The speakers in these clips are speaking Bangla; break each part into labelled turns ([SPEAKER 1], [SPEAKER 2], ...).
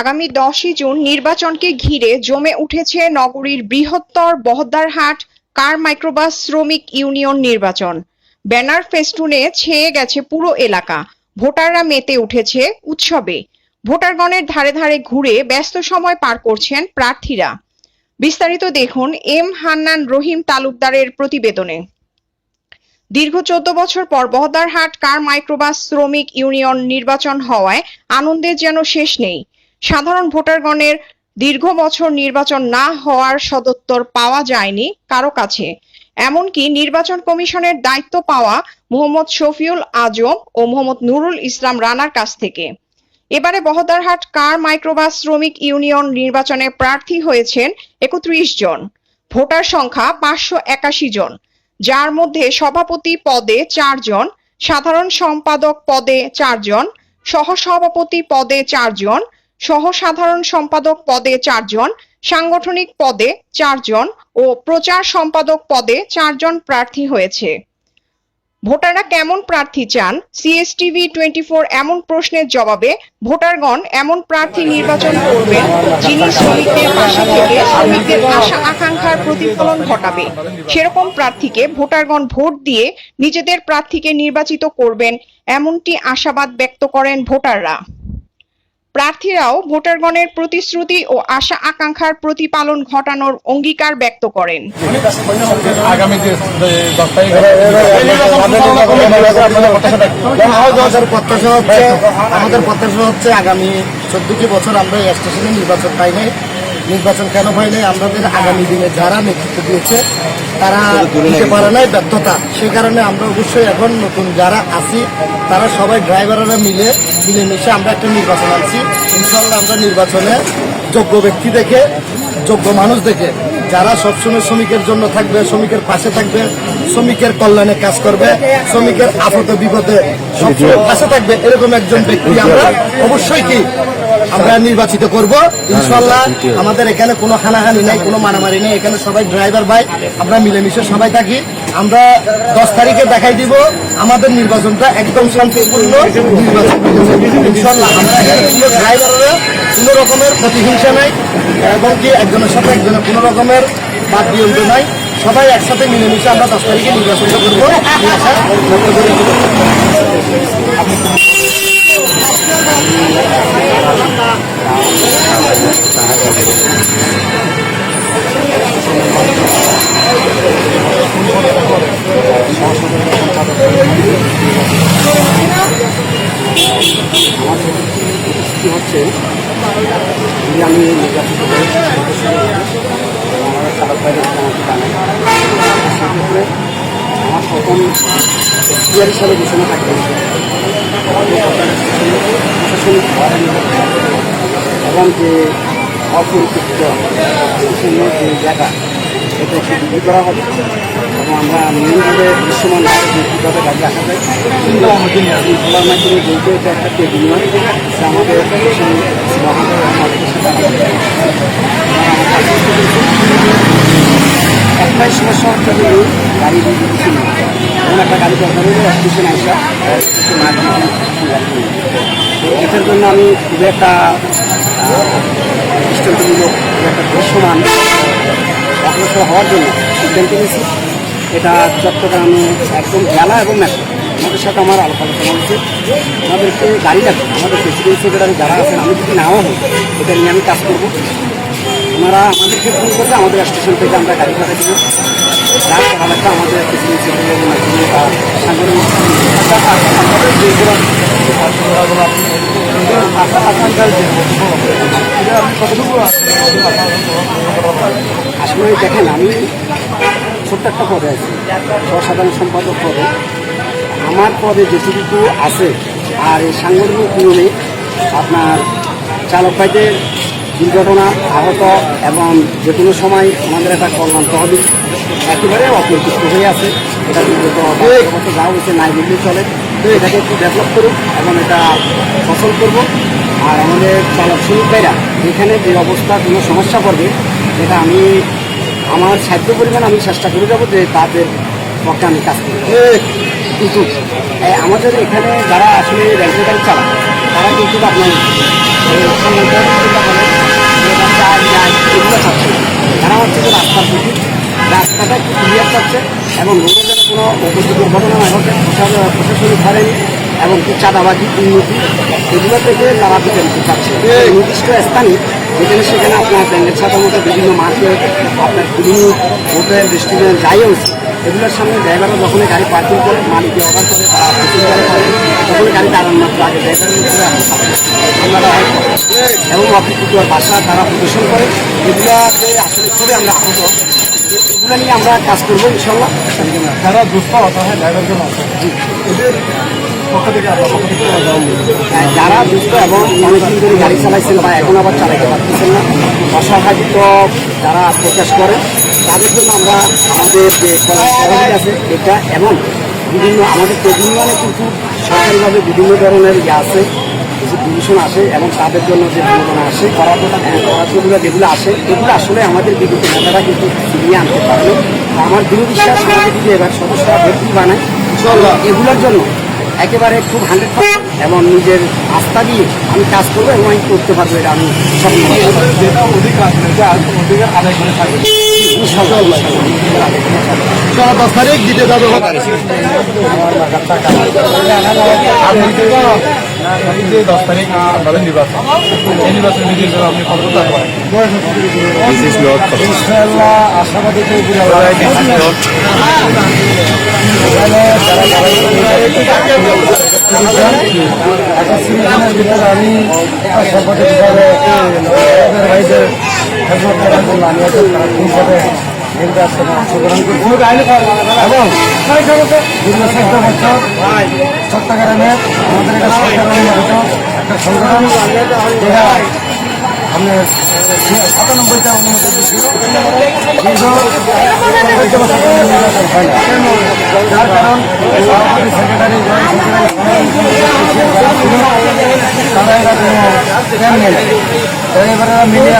[SPEAKER 1] আগামী দশই জুন নির্বাচনকে ঘিরে জমে উঠেছে নগরীর বৃহত্তর বহদ্দারহাট কার মাইক্রোবাস শ্রমিক ইউনিয়ন নির্বাচন। ব্যানার ফেস্টুনে ছেয়ে গেছে পুরো এলাকা। ভোটাররা মেতে উঠেছে উৎসবে। ভোটারগণের ধারে ধারে ঘুরে ব্যস্ত সময় পার করছেন প্রার্থীরা। বিস্তারিত দেখুন এম হান্নান রহিম তালুকদারের প্রতিবেদনে। দীর্ঘ চোদ্দ বছর পর বহদ্দারহাট কার মাইক্রোবাস শ্রমিক ইউনিয়ন নির্বাচন হওয়ায় আনন্দের যেন শেষ নেই। সাধারণ ভোটারগণের দীর্ঘ বছর নির্বাচন না হওয়ার সদত্তর পাওয়া যায়নি কারও কাছে। এমনকি নির্বাচন কমিশনের দায়িত্ব পাওয়া মোহাম্মদ শফিউল আজম ও মোহাম্মদ নুরুল ইসলাম রানার কাছ থেকে। এবারে বহদারহাট কার মাইক্রোবাস শ্রমিক ইউনিয়ন নির্বাচনে প্রার্থী হয়েছেন একত্রিশ জন। ভোটার সংখ্যা পাঁচশো একাশি জন, যার মধ্যে সভাপতি পদে চারজন সাধারণ সম্পাদক পদে চারজন সহসভাপতি পদে চারজন সহ সাধারণ সম্পাদক পদে চারজন, সাংগঠনিক পদে চারজন ও প্রচার সম্পাদক পদে চারজন প্রার্থী হয়েছে। ভোটাররা কেমন প্রার্থী চান? সিএসটিভি টোয়েন্টি ফোর এমন প্রশ্নের জবাবে ভোটারগণ এমন প্রার্থী নির্বাচন করবেন যিনি শ্রমিকদের পাশে থেকে শ্রমিকদের আশা আকাঙ্ক্ষার প্রতিফলন ঘটাবে। সেরকম প্রার্থীকে ভোটারগণ ভোট দিয়ে নিজেদের প্রার্থীকে নির্বাচিত করবেন, এমনটি আশাবাদ ব্যক্ত করেন ভোটাররা। প্রার্থীরাও ভোটারগণের প্রতিশ্রুতি ও আশা আকাঙ্ক্ষার প্রতিপালন ঘটানোর অঙ্গীকার ব্যক্ত করেন।
[SPEAKER 2] আমাদের প্রত্যাশা হচ্ছে আগামী চোদ্দটি বছর আমরা এই স্টেশনে নির্বাচন পাই নাই নির্বাচন কেন পাই নাই? আমাদের আগামী দিনে যারা নেতৃত্ব দিয়েছে, তারা দিতে পারে নাই ব্যর্থতা। সে কারণে আমরা অবশ্যই এখন নতুন যারা আছি, তারা সবাই ড্রাইভাররা মিলে, মিলেমিশে আমরা একটা নির্বাচন আনছি। ইনশাল্লাহ আমরা নির্বাচনে যোগ্য ব্যক্তি দেখে, যোগ্য মানুষ দেখে, যারা সবসময় শ্রমিকের জন্য থাকবে, শ্রমিকের পাশে থাকবে, শ্রমিকের কল্যাণে কাজ করবে, শ্রমিকের আপদে বিপদে সবসময় পাশে থাকবে, এরকম একজন ব্যক্তি আমরা অবশ্যই কি আমরা নির্বাচিত করব। ইনশাল্লাহ আমাদের এখানে কোনো হানাহানি নাই কোনো মারামারি নেই। এখানে সবাই ড্রাইভার ভাই আমরা মিলেমিশে সবাই থাকি। আমরা দশ তারিখে দেখাই দিব আমাদের নির্বাচনটা একদম শান্তিপূর্ণ নির্বাচন। ইনশাল্লাহ আমরা এখানে কোনো ড্রাইভাররা কোনো রকমের প্রতিহিংসা নাই এবং কি একজনের সাথে একজনের কোনো রকমের বাদ বিয়ন্ত নাই। সবাই একসাথে মিলেমিশে আমরা দশ তারিখে নির্বাচনটা করব। আশা
[SPEAKER 3] আমার প্রথম এখতিয়ার হিসাবে ঘোষণা থাকবে প্রশাসনিক এবং যে অপরিচিত যে জায়গা এটা একটু বৃদ্ধি করা হবে এবং আমরা মেন রোডে দৃশ্যমান কীভাবে গাড়ি আসা যায় খোলার মাধ্যমে যেহেতু একটা টেবিল নয় এটা আমাদের আমাদের সাথে একটাই সমস্যা হচ্ছে যে গাড়ি নেই এমন একটা গাড়ি দরকার হলে স্টেশন আসা। তো এটার জন্য আমি খুবই একটা দৃষ্টান্তমূলক খুব একটা দৃশ্যমান। অগ্রসর হওয়ার জন্য সিদ্ধান্ত নিয়েছি। এটা চট্টগ্রামে একদম জেলা এবং মেট্রো। আমাদের সাথে আমার আলাপ আলোচনা হয়েছে। আমাদেরকে গাড়ি লাগবে আমাদের প্রেসিডেন্ট সেক্রেটারি যারা আছেন, আমি যদি নাও হই, এটা নিয়ে আমি কাজ করব। ওনারা আমাদেরকে ফোন করবে, আমাদের স্টেশন থেকে আমরা গাড়ি পাঠিয়ে দেবো আসলে দেখেন, আমি ছোট্ট একটা পদে আছি সসাধারণ সম্পাদক পদে। আমার পদে যেটুকু আছে, আর এই সাংগঠনিক নিয়মে আপনার চালক ভাইদের দুর্ঘটনা আহত এবং যে কোনো সময় আমাদের একটা কল্যাণ তহবিল একেবারে অপরিচিত হয়ে আছে। এটা বিগত যা হয়েছে নাই বললেই চলে। তো এটাকে একটু ডেভেলপ করুক এবং এটা ফসল করব। আর আমাদের চালক শ্রমিক ভাইরা যেখানে যে অবস্থা কোনো সমস্যা পড়বে যেটা আমি আমার সাধ্য পরিমাণ আমি চেষ্টা করে যাব যে তাদের পক্ষে আমি কাজ করব কিন্তু আমাদের এখানে যারা আসলে রেলওয়ে গাড়ি চালায় তারা কিন্তু আপনার এই চাচ্ছে যে রাস্তার প্রতি, রাস্তাটা একটু ক্লিয়ার চাচ্ছে এবং রোডে যেন কোনো অবস্থিত দুর্ঘটনা না ঘটে, প্রশাসন- প্রশাসনিক হয়রানি এবং চাঁদাবাজি উন্নতি এগুলো থেকে তারা বিতাড়িত চাচ্ছে নির্দিষ্ট স্থানে যেখানে সেখানে আপনার ব্যাংকের সাথে মতো বিভিন্ন মার্কেট, আপনার বিভিন্ন হোটেল, রেস্টুরেন্ট যাই হচ্ছে এগুলোর সামনে ড্রাইভাররা যখন গাড়ি পার্কিং করে মালিককে অর্ডার করে, তারা তখন গাড়ি দাঁড়ান মাত্র আগে ড্রাইভারের উপরে আমরা এবং অফিস ভাষা তারা প্রদর্শন করে। এগুলাতে আসলে খুবই আমরা আহত এগুলো নিয়ে আমরা কাজ করব ইনশাল্লাহ
[SPEAKER 4] যারা দুস্থ অসহায় পক্ষ থেকে।
[SPEAKER 3] আহ, যারা দুস্থ এবং অনেকদিন ধরে গাড়ি চালাইছেন বা এখন আবার চালাইতে পারতেছেন না অসহায়িত যারা প্রকাশ করে তাদের জন্য আমরা আমাদের যে আছে এটা এবং বিভিন্ন আমাদের ইউনিয়নে কিন্তু সরকারিভাবে বিভিন্ন ধরনের ইয়ে আছে। কিছু ডিভিশন আসে এবং তাদের জন্য যে অনুদান আসে করাগুলো যেগুলো আসে এগুলো আসলে আমাদের বিগত নেতারা কিন্তু ফিরিয়ে আনতে পারল আমার দৃঢ় বিশ্বাস আমাদের যদি এবার সদস্যরা ভর্তি বানায় এগুলোর জন্য একেবারে খুব হান্ড্রেড এবং নিজের আস্থা দিয়ে আমি কাজ করব এবং আমি করতে পারব এটা আমি।
[SPEAKER 5] চলো দশ তারিখ দিতে যাবে
[SPEAKER 4] এই যে দশ তারিখ আপনাদের নির্বাচন। এই নির্বাচন বিধির জন্য আপনি কতটা করেন।
[SPEAKER 5] ইনশাআল্লাহ আশাবাদী তো পুরো এখানে যারা যারা একটা সিরিজের ভিতরে আমি সভাপতি হিসাবে ভাইদের খেদমত করার জন্য আমি একটা হিসাবে নির্বাচনে অংশগ্রহণ করছি। এবং দীর্ঘ চোদ্দ বছর চট্টগ্রামে আমাদের এটা একটা সংগঠন। যেটা আমি সাতানব্বইটা অনুমতি দিয়েছিল। দীর্ঘ চোদ্দ বছর নির্বাচন হয় না যার কারণ সভাপতি সেক্রেটারি তারা এরা ড্রাইভাররা মিলে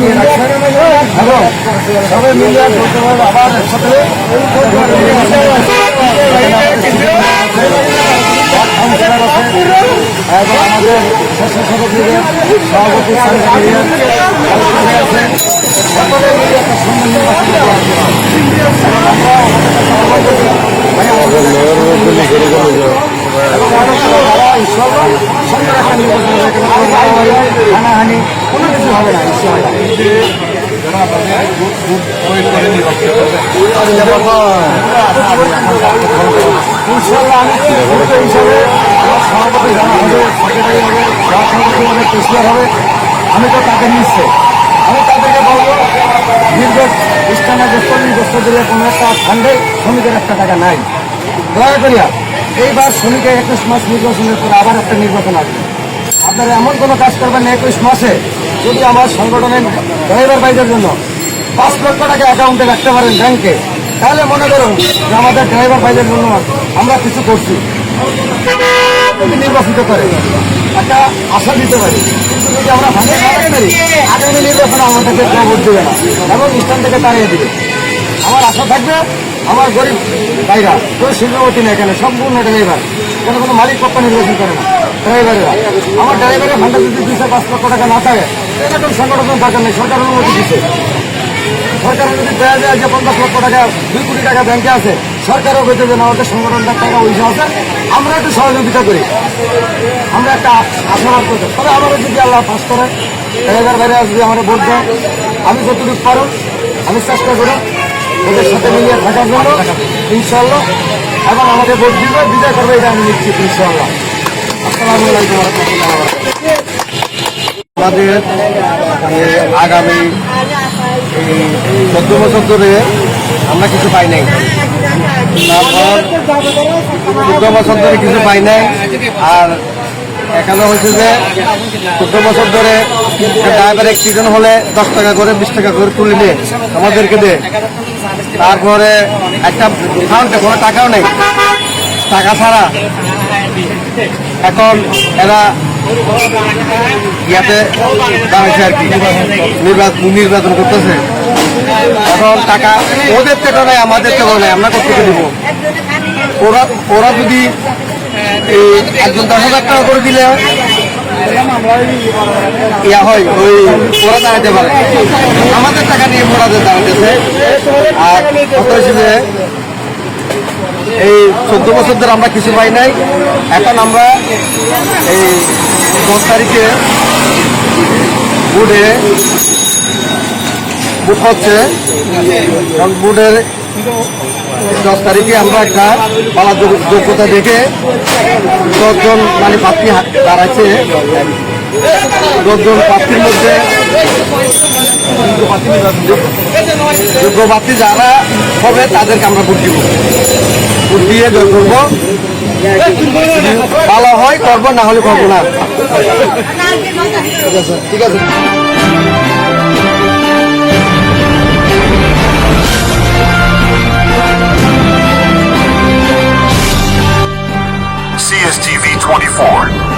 [SPEAKER 5] নিয়ে রাখছে এবং সবাই যৌথভাবে আবার একসাথে এবং আমাদের স্বেচ্ছাসেবকদের সভাপতি আছে সকলে মিলে একটা সুন্দর নির্বাচন করা এবং আমরা সভাপতি মানে আমাদের এবং অনেকগুলো যারা ইনশাল্লাহ সুন্দর একটা নির্বাচন হবে এখানে কোনো মারামারি, হানাহানি কোনো কিছু হবে না ইনশাল্লাহ
[SPEAKER 4] যারা আপনাদের বুথ বুথ তৈরি করে নির্বাচন করবে
[SPEAKER 5] আমি হবে তো তাদের নিচ্ছে। আমি তাদেরকে বলব, দীর্ঘ স্থানে যে চল্লিশ বছর ধরে কোনো একটা ফান্ডে শ্রমিকের একটা টাকা নাই। দয়া করিয়া এইবার শ্রমিকের একুশ মাস নির্বাচনের পরে আবার একটা নির্বাচন আসবে। আপনারা এমন কোনো কাজ করবেন না একুশ মাসে, যদি আমার সংগঠনের ড্রাইভার বাইদের জন্য পাঁচ লক্ষ টাকা অ্যাকাউন্টে রাখতে পারেন ব্যাংকে, তাহলে মনে করুন যে আমাদের ড্রাইভার বাইদের জন্য আমরা কিছু করছি। নির্বাচিত করে। একটা আশা দিতে পারি। কিন্তু যদি আমরা ভাঙে না পারি, আগামী নির্বাচনে আমাদেরকে কেউ ভোট দেবে না এবং স্থান থেকে তাড়িয়ে দিবে। আমার আশা থাকবে, আমার গরিব ভাইরা কেউ শিল্পপতি না এখানে, সম্পূর্ণ ড্রাইভার। কোনো কোনো মালিক পক্ষ নির্বাচন করে না। ড্রাইভারেরা। আমার ড্রাইভারের ভান্ডার যদি দুইশো পাঁচ লক্ষ টাকা না থাকে, এরকম সংগঠন দরকার নেই, সরকার অনুমতি দিচ্ছে সরকার যদি দেওয়া যায় যে পঞ্চাশ লক্ষ টাকা, দুই কোটি টাকা ব্যাংকে আছে সরকারও বলতে যে না, আমাদের সংগঠনটার টাকা ওই আছে আমরা একটু সহযোগিতা করি। আমরা একটা আশাবাদ করতে তবে আমাদের যদি আল্লাহ পাস করে ড্রাইভার বাইরে যদি আমার ভোট দেয় আমি যতটুকু পারো আমি চেষ্টা করি ওদের সাথে মিলিয়ে থাকার জন্য ইনশাল্লাহ এবং আমাদের ভোট দিবে বিজয় করবে এটা আমি নিশ্চিত ইনশাল্লাহ আসসালামু আলাইকুম
[SPEAKER 2] আমাদের আগামী চোদ্দ বছর ধরে আমরা কিছু পাই নাই। তারপর চোদ্দ বছর ধরে কিছু পাই নাই। আর এখানে হয়েছে যে চোদ্দ বছর ধরে ড্রাইভার অ্যাক্সিডেন্ট হলে দশ টাকা করে, বিশ টাকা করে তুলে নিয়ে আমাদেরকে দে তারপরে একটা খাওয়াতে কোনো টাকাও নেই। টাকা ছাড়া এখন এরা ইয়াতে দাঁড়াইছে আর কি। নির্বাচন করতেছে। এখন টাকা ওদের থেকে নাই, আমাদের থেকে নাই, আমরা কোথেকে দিব? ওরা ওরা যদি এই একজন দশ হাজার টাকা করে দিলে,
[SPEAKER 5] ইয়া হয়, ওই ওরা দাঁড়াতে পারে। আমাদের টাকা নিয়ে ওরা দাঁড়াতেছে আর কত হিসেবে এই চোদ্দ বছর ধরে আমরা কিছু পাই নাই, এখন আমরা এই দশ তারিখে বুডে বুক হচ্ছে বুডের দশ তারিখে আমরা একটা পালা যোগ- যোগ্যতা দেখে দশজন মানে প্রার্থী দাঁড়াচ্ছে। দশজন প্রার্থীর মধ্যে যোগ্য প্রার্থী যারা হবে তাদেরকে আমরা ভোট দিব। ভোট দিয়ে জয় করব। ভালো হয়, করব, না হলে করব না। ঠিক আছে ঠিক আছে।
[SPEAKER 6] 2024.